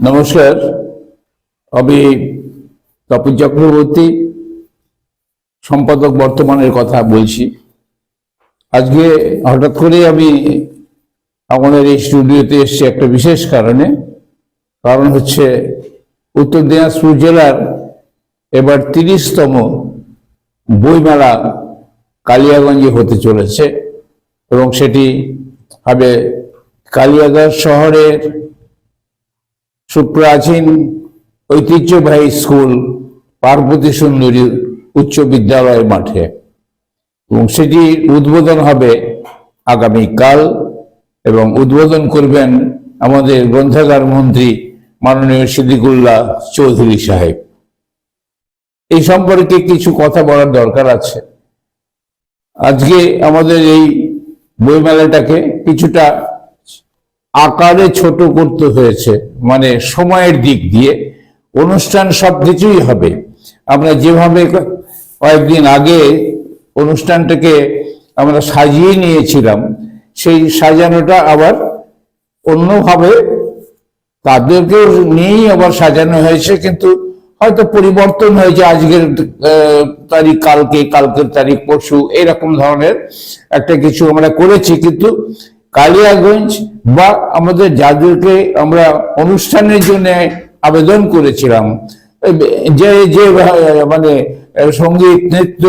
নমস্কার, আমি তপন চক্রবর্তী, সম্পাদক বর্তমানের কথা বলছি। আজকে হঠাৎ করে আমি আমাদের এই স্টুডিওতে এসেছি একটা বিশেষ কারণে। কারণ হচ্ছে উত্তর দিনাজপুর জেলার এবার তিরিশতম বইমেলা কালিয়াগঞ্জে হতে চলেছে এবং সেটি হবে কালিয়াগঞ্জ শহরের সুপ্রাচীন ঐতিহ্যবাহী স্কুল পার্বতী সুন্দরী উচ্চ বিদ্যালয় মাঠে। এবং সেটি উদ্বোধন হবে আগামীকাল এবং উদ্বোধন করবেন আমাদের গ্রন্থাগার মন্ত্রী মাননীয় সিদ্দিকুল্লাহ চৌধুরী সাহেব। এই সম্পর্কে কিছু কথা বলার দরকার আছে। আজকে আমাদের এই বইমেলাটাকে কিছুটা আকারে ছোট করতে হয়েছে মানে সময়ের দিক দিয়ে। অনুষ্ঠান সব কিছুই হবে। আমরা যেভাবে কয়েকদিন আগে অনুষ্ঠানটাকে আমরা সাজিয়ে নিয়েছিলাম, সেই সাজানোটা আবার অন্যভাবে তাদেরকেও নিয়েই আবার সাজানো হয়েছে, কিন্তু হয়তো পরিবর্তন হয়েছে আজকের তারিখ কালকে, কালকের তারিখ পরশু, এরকম ধরনের একটা কিছু আমরা করেছি, কিন্তু কালিয়াগঞ্জ বা আমাদের যাদেরকে আমরা অনুষ্ঠানের জন্য আবেদন করেছিলাম। যে যে মানে সংগীত, নৃত্য,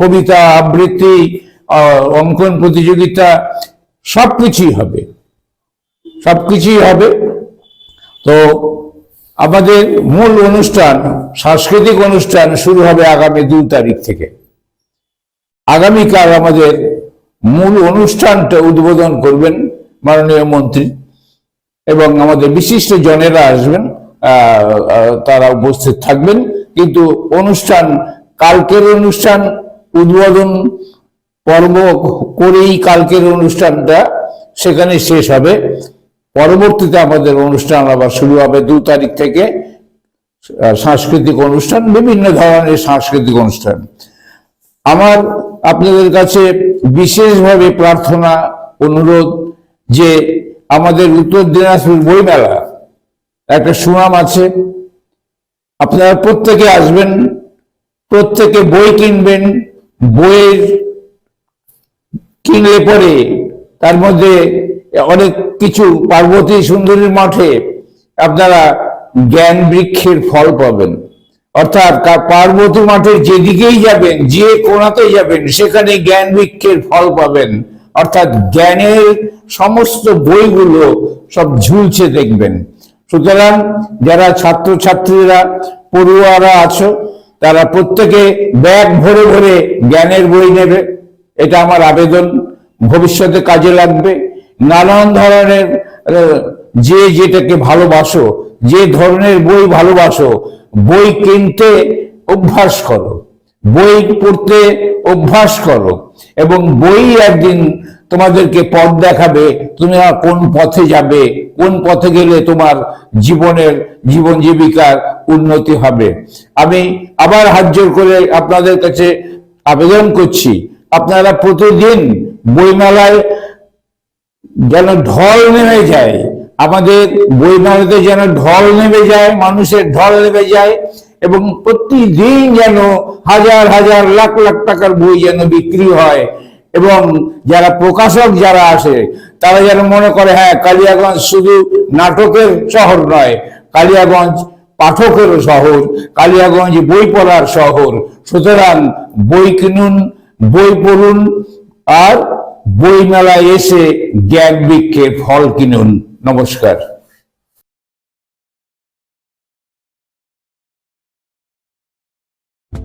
কবিতা, আবৃত্তি, অঙ্কন প্রতিযোগিতা, সবকিছুই হবে। সবকিছুই হবে। তো আমাদের মূল অনুষ্ঠান, সাংস্কৃতিক অনুষ্ঠান শুরু হবে আগামী দুই তারিখ থেকে। আগামীকাল আমাদের মূল অনুষ্ঠানটা উদ্বোধন করবেন মাননীয় মন্ত্রী এবং আমাদের বিশিষ্ট জনেরা আসবেন তারা উপস্থিত থাকবেন। কিন্তু অনুষ্ঠান, কালকের অনুষ্ঠান, উদ্বোধন পর্ব করেই কালকের অনুষ্ঠানটা সেখানে শেষ হবে। পরবর্তীতে আমাদের অনুষ্ঠান আবার শুরু হবে দু তারিখ থেকে। সাংস্কৃতিক অনুষ্ঠান, বিভিন্ন ধরনের সাংস্কৃতিক অনুষ্ঠান। আমার আপনাদের কাছে বিশেষভাবে প্রার্থনা, অনুরোধ যে আমাদের উত্তর দিনাজপুর বইমেলা একটা সুনাম আছে। আপনারা প্রত্যেকে আসবেন, প্রত্যেকে বই কিনবেন, বইয়ের কিনলে পরে তার মধ্যে অনেক কিছু পার্বতী সুন্দরীর মাঠে আপনারা জ্ঞান বৃক্ষের ফল পাবেন। অর্থাৎ পার্বতী মাঠের যেদিকেই যাবেন, যে কোনাতে যাবেন, সেখানে জ্ঞান বৃক্ষের ফল পাবেন। অর্থাৎ জ্ঞানের সমস্ত বইগুলো সব ঝুলছে দেখবেন। সুতরাং যারা ছাত্রছাত্রীরা, পড়ুয়ারা আছো, তারা প্রত্যেকে ব্যাগ ভরে ভরে জ্ঞানের বই নেবে। এটা আমার আবেদন। ভবিষ্যতে কাজে লাগবে। নানান ধরনের যে যেটাকে ভালোবাসো যে ধরনের বই ভালোবাসো, বই কিনতে অভ্যাস করো, বই পড়তে অভ্যাস করো এবং বই একদিন তোমাদেরকে পথ দেখাবে, তুমি কোন পথে যাবে, কোন পথে গেলে তোমার জীবনের জীবন জীবিকার উন্নতি হবে। আমি আবার হাত জোর করে আপনাদের কাছে আবেদন করছি, আপনারা প্রতিদিন বইমেলায় যেন ঢল নেমে যায় আমাদের বই বইমেলাতে যেন ঢল নেমে যায়, মানুষের ঢল নেমে যায়, এবং প্রতিদিন যেন হাজার হাজার লাখ লাখ টাকার বই যেন বিক্রি হয়, এবং যারা প্রকাশক যারা আসে তারা যেন মনে করে হ্যাঁ কালিয়াগঞ্জ শুধু নাটকের শহর নয়, কালিয়াগঞ্জ পাঠকেরও শহর, কালিয়াগঞ্জ বই পড়ার শহর। সুতরাং বই কিনুন, বই পড়ুন, আর বই মেলায় এসে জ্ঞান বৃক্ষে ফল কিনুন। নমস্কার।